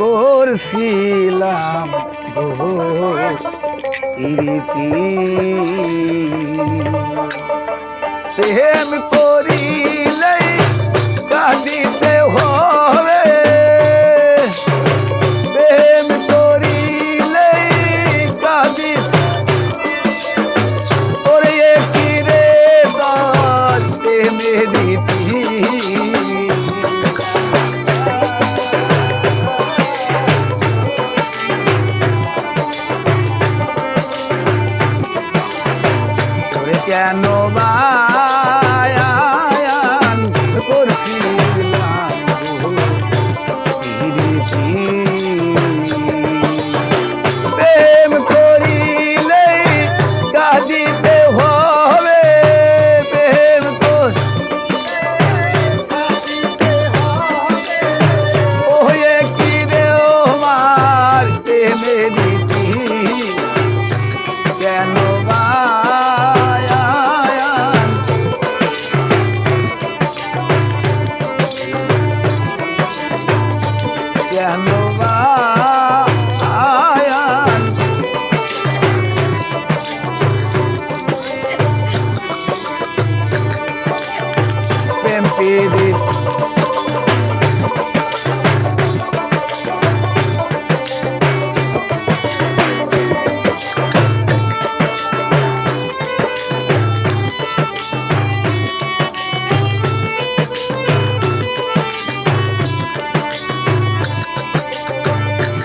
করছিলাম ইরিতি। প্রেম করিলেই হবে প্রেম কর ওয়ে কি রে আমার প্রেমের রীতি কেন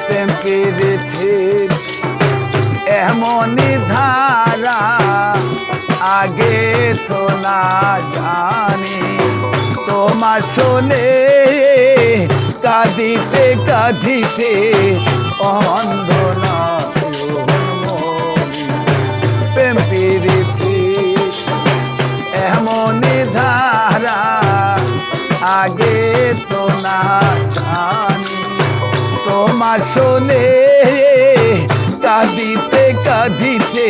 প্রেম পীড়িত প্রেম ধারা আগে তো না জানি তোমার শোনে, কাঁদিতে কাঁদিতে অন্ধ না প্রেম পীড়িতের এমনই ধারা আগে তো না শোনে, কাঁদিতে কাঁদিতে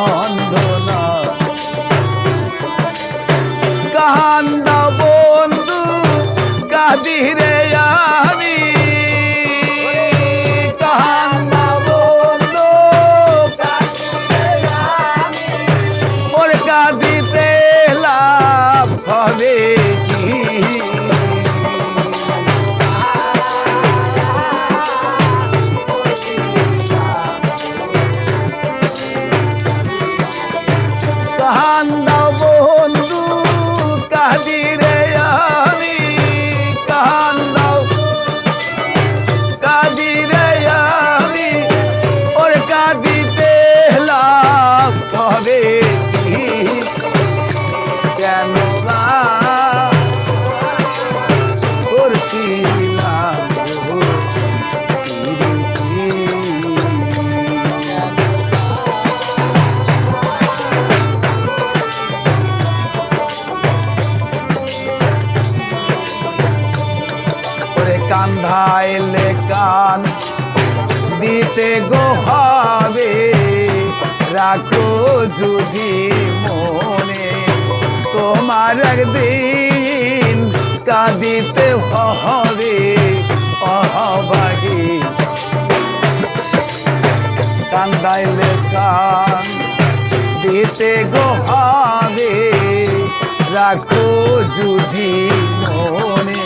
অন্ধ না কান্দা বন্ধু কাঁদিরে কান্ধাইলে কান দিতে গো হবে রাখো যদি মনে তোমার একদিন কাঁদিতে হবে অহবাগী কান্দাইলে কান দিতে গো হবে রাখো যদি মনে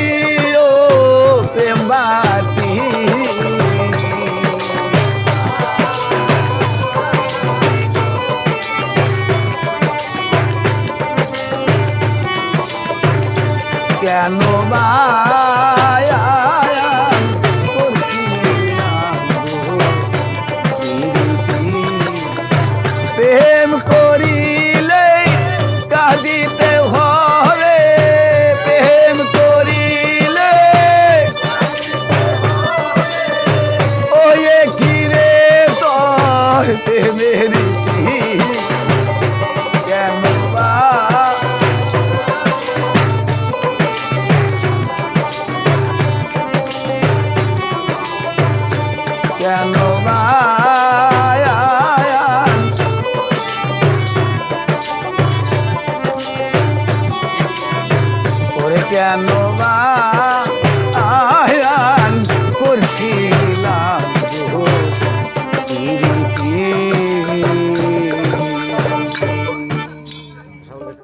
কেন